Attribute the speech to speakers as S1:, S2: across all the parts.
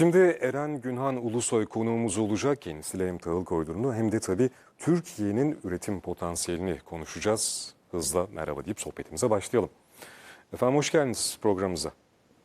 S1: Şimdi Eren Günhan Ulusoy konuğumuz olacak. Kendisiyle hem tahıl koridorunu hem de tabii Türkiye'nin üretim potansiyelini konuşacağız. Hızla merhaba deyip sohbetimize başlayalım. Efendim hoş geldiniz programımıza.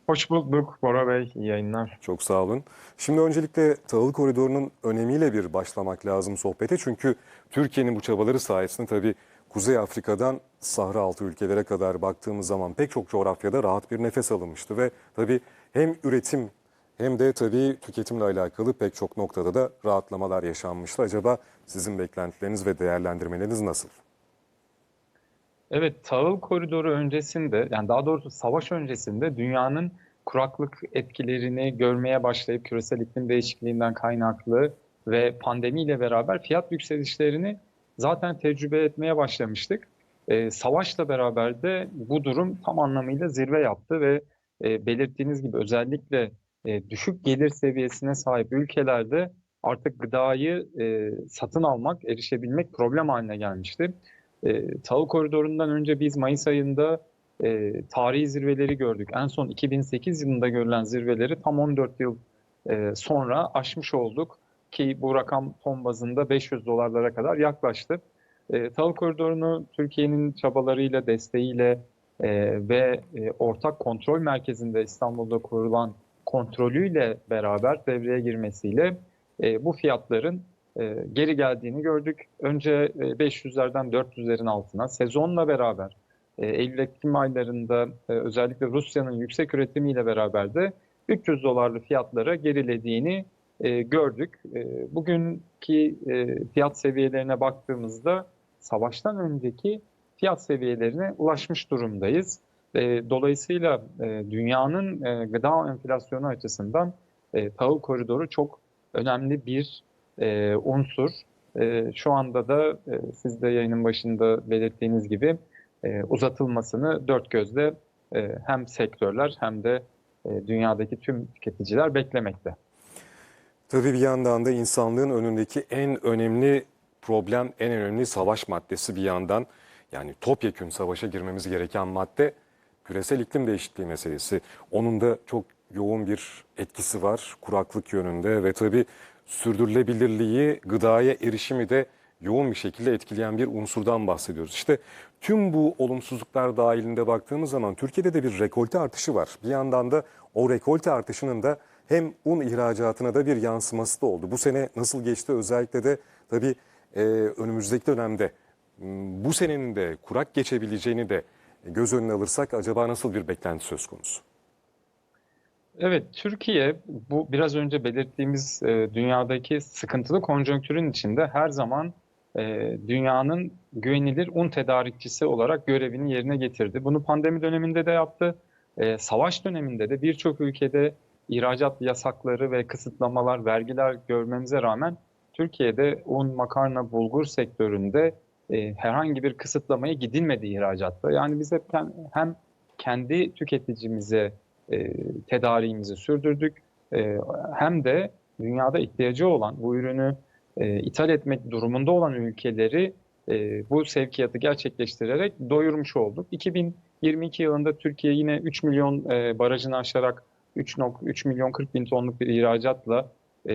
S2: Hoş bulduk Bora Bey. İyi yayınlar.
S1: Çok sağ olun. Şimdi öncelikle tahıl koridorunun önemiyle bir başlamak lazım sohbete. Çünkü Türkiye'nin bu çabaları sayesinde tabii Kuzey Afrika'dan Sahra altı ülkelere kadar baktığımız zaman pek çok coğrafyada rahat bir nefes alınmıştı. Ve tabii hem üretim hem de tabii tüketimle alakalı pek çok noktada da rahatlamalar yaşanmıştı. Acaba sizin beklentileriniz ve değerlendirmeleriniz nasıl?
S2: Evet, tahıl koridoru öncesinde, yani daha doğrusu savaş öncesinde dünyanın kuraklık etkilerini görmeye başlayıp küresel iklim değişikliğinden kaynaklı ve pandemiyle beraber fiyat yükselişlerini zaten tecrübe etmeye başlamıştık. Ee, savaşla beraber de bu durum tam anlamıyla zirve yaptı ve e, belirttiğiniz gibi özellikle e, düşük gelir seviyesine sahip ülkelerde artık gıdayı e, satın almak, erişebilmek problem haline gelmişti. E, tahıl koridorundan önce biz Mayıs ayında e, tarihi zirveleri gördük. En son 2008 yılında görülen zirveleri tam 14 yıl e, sonra aşmış olduk ki bu rakam ton bazında 500 dolarlara kadar yaklaştı. E, tahıl koridorunu Türkiye'nin çabalarıyla, desteğiyle e, ve e, ortak kontrol merkezinde İstanbul'da kurulan kontrolüyle beraber devreye girmesiyle e, bu fiyatların e, geri geldiğini gördük. Önce e, 500'lerden 400'lerin altına sezonla beraber e, Eylül-Ekim aylarında e, özellikle Rusya'nın yüksek üretimiyle beraber de 300 dolarlı fiyatlara gerilediğini e, gördük. E, bugünkü e, fiyat seviyelerine baktığımızda savaştan önceki fiyat seviyelerine ulaşmış durumdayız. E, dolayısıyla e, dünyanın e, gıda enflasyonu açısından e, tahıl koridoru çok önemli bir e, unsur. E, şu anda da e, siz de yayının başında belirttiğiniz gibi e, uzatılmasını dört gözle e, hem sektörler hem de e, dünyadaki tüm tüketiciler beklemekte.
S1: Tabii bir yandan da insanlığın önündeki en önemli problem, en önemli savaş maddesi bir yandan. Yani topyekün savaşa girmemiz gereken madde küresel iklim değişikliği meselesi. Onun da çok yoğun bir etkisi var kuraklık yönünde ve tabii sürdürülebilirliği, gıdaya erişimi de yoğun bir şekilde etkileyen bir unsurdan bahsediyoruz. İşte tüm bu olumsuzluklar dahilinde baktığımız zaman Türkiye'de de bir rekolte artışı var. Bir yandan da o rekolte artışının da hem un ihracatına da bir yansıması da oldu. Bu sene nasıl geçti özellikle de tabii e, önümüzdeki dönemde bu senenin de kurak geçebileceğini de göz önüne alırsak acaba nasıl bir beklenti söz konusu?
S2: Evet, Türkiye bu biraz önce belirttiğimiz e, dünyadaki sıkıntılı konjonktürün içinde her zaman e, dünyanın güvenilir un tedarikçisi olarak görevini yerine getirdi. Bunu pandemi döneminde de yaptı. E, savaş döneminde de birçok ülkede ihracat yasakları ve kısıtlamalar, vergiler görmemize rağmen Türkiye'de un, makarna, bulgur sektöründe e, herhangi bir kısıtlamaya gidilmedi ihracatta. Yani biz hep hem kendi tüketicimize e, tedariğimizi sürdürdük e, hem de dünyada ihtiyacı olan bu ürünü e, ithal etmek durumunda olan ülkeleri bu sevkiyatı gerçekleştirerek doyurmuş olduk. 2022 yılında Türkiye yine 3 milyon barajını aşarak 3.3 milyon 40 bin tonluk bir ihracatla e,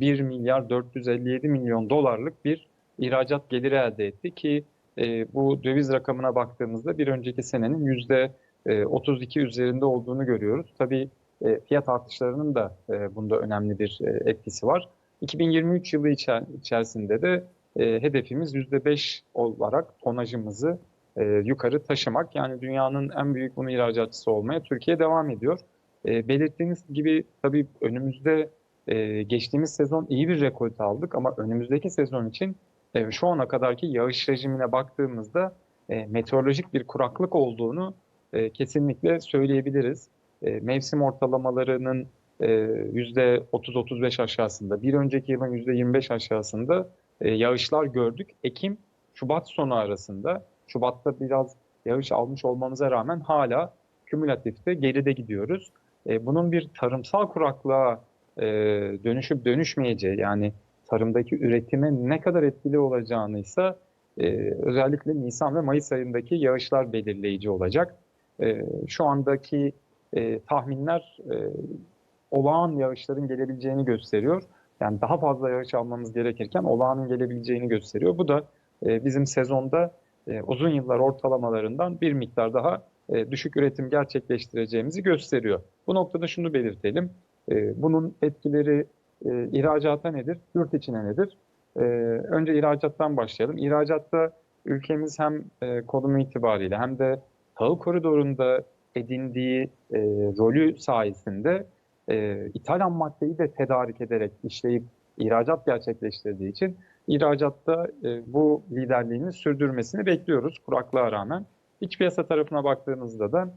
S2: 1 milyar 457 milyon dolarlık bir ihracat geliri elde etti ki e, bu döviz rakamına baktığımızda bir önceki senenin yüzde e, 32 üzerinde olduğunu görüyoruz. Tabii e, fiyat artışlarının da e, bunda önemli bir e, etkisi var. 2023 yılı içer- içerisinde de e, hedefimiz %5 olarak tonajımızı e, yukarı taşımak. Yani dünyanın en büyük un ihracatçısı olmaya Türkiye devam ediyor. E, belirttiğiniz gibi tabii önümüzde e, geçtiğimiz sezon iyi bir rekolte aldık ama önümüzdeki sezon için e, şu ana kadarki yağış rejimine baktığımızda e, meteorolojik bir kuraklık olduğunu e, kesinlikle söyleyebiliriz. E, mevsim ortalamalarının e, %30-35 aşağısında, bir önceki yılın %25 aşağısında e, yağışlar gördük. Ekim, Şubat sonu arasında, Şubat'ta biraz yağış almış olmamıza rağmen hala kümülatifte geride gidiyoruz. E, bunun bir tarımsal kuraklığa e, dönüşüp dönüşmeyeceği yani tarımdaki üretime ne kadar etkili olacağını ise özellikle Nisan ve Mayıs ayındaki yağışlar belirleyici olacak. E, şu andaki e, tahminler e, olağan yağışların gelebileceğini gösteriyor. Yani daha fazla yağış almamız gerekirken olağanın gelebileceğini gösteriyor. Bu da bizim sezonda uzun yıllar ortalamalarından bir miktar daha düşük üretim gerçekleştireceğimizi gösteriyor. Bu noktada şunu belirtelim. Bunun etkileri e, ihracata nedir? Yurt içine nedir? E, önce ihracattan başlayalım. İhracatta ülkemiz hem e, konumu itibariyle hem de tahıl koridorunda edindiği e, rolü sayesinde e, ithal ham maddeyi de tedarik ederek işleyip ihracat gerçekleştirdiği için ihracatta e, bu liderliğini sürdürmesini bekliyoruz kuraklığa rağmen. İç piyasa tarafına baktığımızda da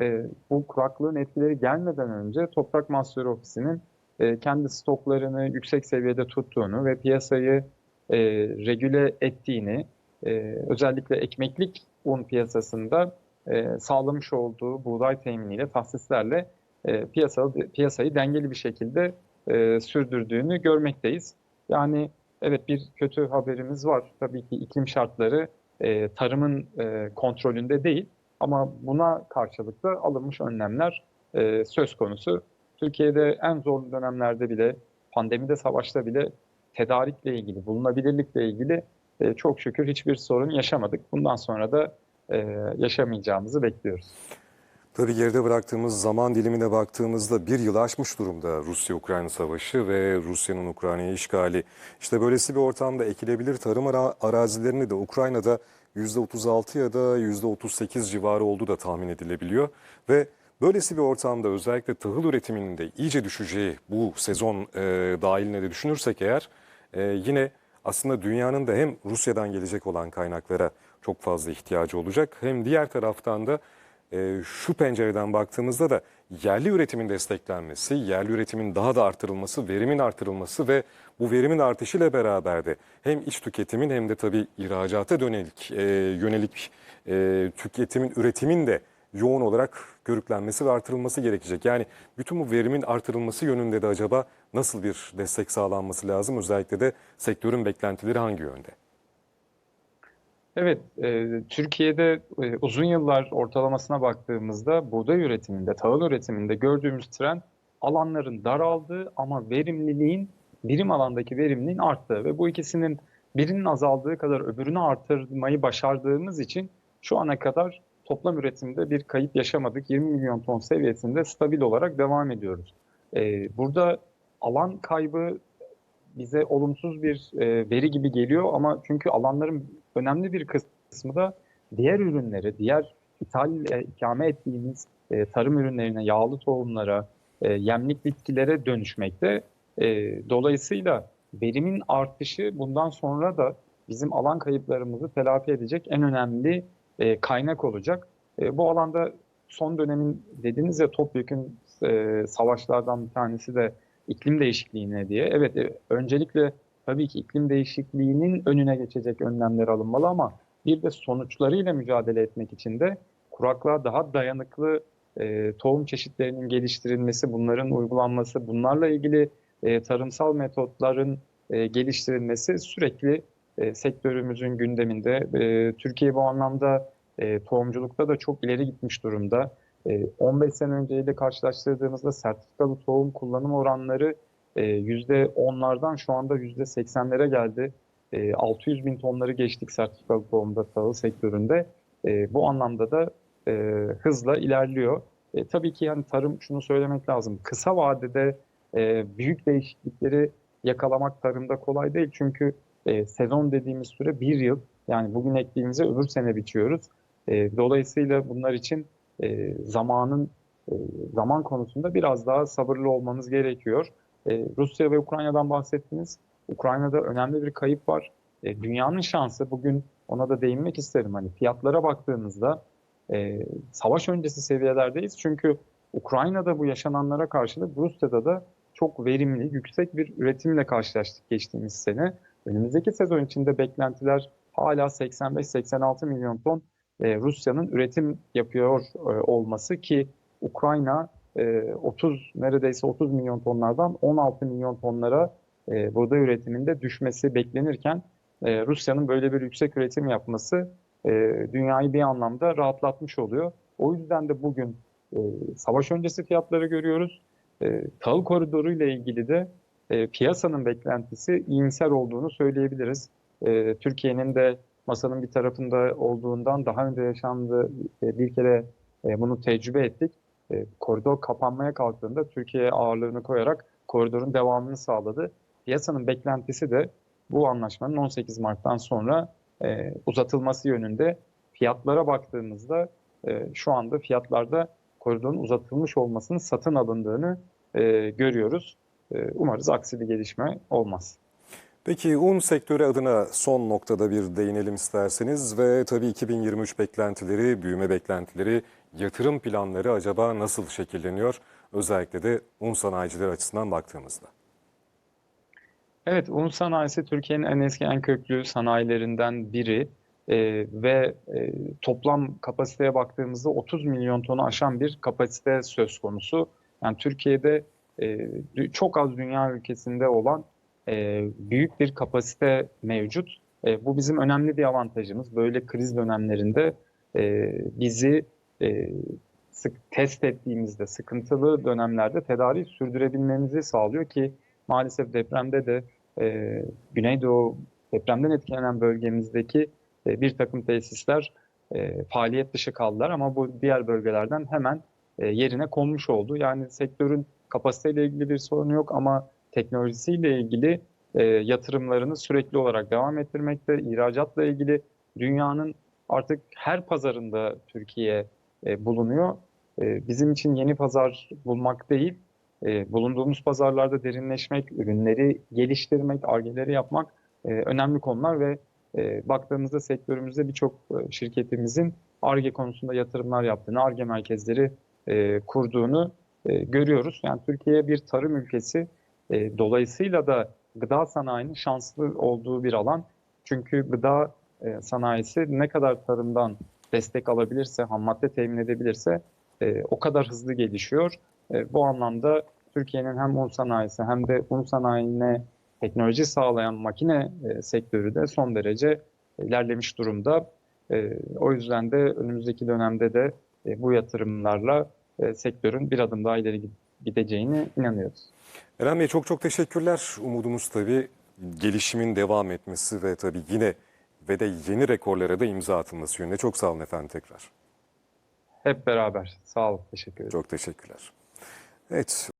S2: e, bu kuraklığın etkileri gelmeden önce Toprak Mahsulleri Ofisi'nin e, kendi stoklarını yüksek seviyede tuttuğunu ve piyasayı e, regüle ettiğini, e, özellikle ekmeklik un piyasasında e, sağlamış olduğu buğday teminiyle, tahsislerle e, piyasa, piyasayı dengeli bir şekilde e, sürdürdüğünü görmekteyiz. Yani evet bir kötü haberimiz var. Tabii ki iklim şartları e, tarımın e, kontrolünde değil ama buna karşılık da alınmış önlemler e, söz konusu. Türkiye'de en zorlu dönemlerde bile, pandemide, savaşta bile tedarikle ilgili, bulunabilirlikle ilgili e, çok şükür hiçbir sorun yaşamadık. Bundan sonra da e, yaşamayacağımızı bekliyoruz.
S1: Tabii geride bıraktığımız zaman dilimine baktığımızda bir yıl aşmış durumda Rusya-Ukrayna savaşı ve Rusya'nın Ukrayna'yı işgali. İşte böylesi bir ortamda ekilebilir tarım ara arazilerini de Ukrayna'da %36 ya da %38 civarı olduğu da tahmin edilebiliyor. Ve böylesi bir ortamda özellikle tahıl üretiminin de iyice düşeceği bu sezon e, dahiline de düşünürsek eğer e, yine aslında dünyanın da hem Rusya'dan gelecek olan kaynaklara çok fazla ihtiyacı olacak hem diğer taraftan da e, şu pencereden baktığımızda da yerli üretimin desteklenmesi, yerli üretimin daha da artırılması, verimin artırılması ve bu verimin artışıyla beraber de hem iç tüketimin hem de tabii ihracata dönelik, e, yönelik e, tüketimin, üretimin de yoğun olarak körüklenmesi ve artırılması gerekecek. Yani bütün bu verimin artırılması yönünde de acaba nasıl bir destek sağlanması lazım? Özellikle de sektörün beklentileri hangi yönde?
S2: Evet, e, Türkiye'de e, uzun yıllar ortalamasına baktığımızda buğday üretiminde, tahıl üretiminde gördüğümüz trend alanların daraldığı ama verimliliğin, birim alandaki verimliliğin arttığı ve bu ikisinin birinin azaldığı kadar öbürünü artırmayı başardığımız için şu ana kadar toplam üretimde bir kayıp yaşamadık. 20 milyon ton seviyesinde stabil olarak devam ediyoruz. E, burada alan kaybı bize olumsuz bir e, veri gibi geliyor ama çünkü alanların önemli bir kısmı da diğer ürünleri, diğer ithal e, ikame ettiğimiz e, tarım ürünlerine, yağlı tohumlara, e, yemlik bitkilere dönüşmekte. E, dolayısıyla verimin artışı bundan sonra da bizim alan kayıplarımızı telafi edecek en önemli e, kaynak olacak. E, bu alanda son dönemin dediniz ya topyekun e, savaşlardan bir tanesi de iklim değişikliğine diye. Evet, e, öncelikle tabii ki iklim değişikliğinin önüne geçecek önlemler alınmalı ama bir de sonuçlarıyla mücadele etmek için de kuraklığa daha dayanıklı e, tohum çeşitlerinin geliştirilmesi, bunların uygulanması, bunlarla ilgili e, tarımsal metotların e, geliştirilmesi sürekli e, sektörümüzün gündeminde. E, Türkiye bu anlamda e, tohumculukta da çok ileri gitmiş durumda. 15 sene önceyle karşılaştırdığımızda sertifikalı tohum kullanım oranları %10'lardan şu anda %80'lere geldi. 600 bin tonları geçtik sertifikalı tohumda tahıl sektöründe. Bu anlamda da hızla ilerliyor. E, tabii ki yani tarım şunu söylemek lazım. Kısa vadede büyük değişiklikleri yakalamak tarımda kolay değil. Çünkü sezon dediğimiz süre bir yıl. Yani bugün ektiğimizi öbür sene biçiyoruz. dolayısıyla bunlar için e, zamanın e, zaman konusunda biraz daha sabırlı olmamız gerekiyor. E, Rusya ve Ukrayna'dan bahsettiniz. Ukrayna'da önemli bir kayıp var. E, dünyanın şansı bugün ona da değinmek isterim. Hani fiyatlara baktığınızda e, savaş öncesi seviyelerdeyiz. Çünkü Ukrayna'da bu yaşananlara karşılık Rusya'da da çok verimli, yüksek bir üretimle karşılaştık geçtiğimiz sene. Önümüzdeki sezon içinde beklentiler hala 85-86 milyon ton e, Rusya'nın üretim yapıyor e, olması ki Ukrayna 30 e, neredeyse 30 milyon tonlardan 16 milyon tonlara buğday üretiminde düşmesi beklenirken Rusya'nın böyle bir yüksek üretim yapması dünyayı bir anlamda rahatlatmış oluyor. O yüzden de bugün savaş öncesi fiyatları görüyoruz. E, tahıl koridoru ile ilgili de e, piyasanın beklentisi iyimser olduğunu söyleyebiliriz. E, Türkiye'nin de masanın bir tarafında olduğundan daha önce yaşandı e, bir kere e, bunu tecrübe ettik. E, koridor kapanmaya kalktığında Türkiye ağırlığını koyarak koridorun devamını sağladı. Piyasanın beklentisi de bu anlaşmanın 18 Mart'tan sonra e, uzatılması yönünde. Fiyatlara baktığımızda e, şu anda fiyatlarda koridorun uzatılmış olmasının satın alındığını e, görüyoruz. E, umarız aksi bir gelişme olmaz.
S1: Peki un sektörü adına son noktada bir değinelim isterseniz ve tabii 2023 beklentileri, büyüme beklentileri, yatırım planları acaba nasıl şekilleniyor? Özellikle de un sanayicileri açısından baktığımızda.
S2: Evet, un sanayisi Türkiye'nin en eski, en köklü sanayilerinden biri Ee, ve e, toplam kapasiteye baktığımızda 30 milyon tonu aşan bir kapasite söz konusu. Yani Türkiye'de e, çok az dünya ülkesinde olan e, büyük bir kapasite mevcut. E, bu bizim önemli bir avantajımız. Böyle kriz dönemlerinde e, bizi e, sık test ettiğimizde, sıkıntılı dönemlerde tedarik sürdürebilmemizi sağlıyor ki maalesef depremde de e, Güneydoğu depremden etkilenen bölgemizdeki e, bir takım tesisler e, faaliyet dışı kaldılar ama bu diğer bölgelerden hemen e, yerine konmuş oldu. Yani sektörün kapasiteyle ilgili bir sorunu yok ama teknolojisiyle ilgili e, yatırımlarını sürekli olarak devam ettirmekte. İhracatla ilgili dünyanın artık her pazarında Türkiye e, bulunuyor. E, bizim için yeni pazar bulmak değil, e, bulunduğumuz pazarlarda derinleşmek, ürünleri geliştirmek, argeleri yapmak e, önemli konular ve e, baktığımızda sektörümüzde birçok e, şirketimizin Ar-Ge konusunda yatırımlar yaptığını, Ar-Ge merkezleri e, kurduğunu e, görüyoruz. Yani Türkiye bir tarım ülkesi, e, dolayısıyla da gıda sanayinin şanslı olduğu bir alan. Çünkü gıda e, sanayisi ne kadar tarımdan destek alabilirse, ham madde temin edebilirse e, o kadar hızlı gelişiyor. E, bu anlamda Türkiye'nin hem un sanayisi hem de un sanayine teknoloji sağlayan makine e, sektörü de son derece ilerlemiş durumda. E, o yüzden de önümüzdeki dönemde de e, bu yatırımlarla e, sektörün bir adım daha ileri gideceğine inanıyoruz.
S1: Eren Bey çok çok teşekkürler. Umudumuz tabii gelişimin devam etmesi ve tabii yine ve de yeni rekorlara da imza atılması yönünde. Çok sağ olun efendim tekrar.
S2: Hep beraber. Sağ olun. Teşekkür ederim.
S1: Çok teşekkürler. Evet.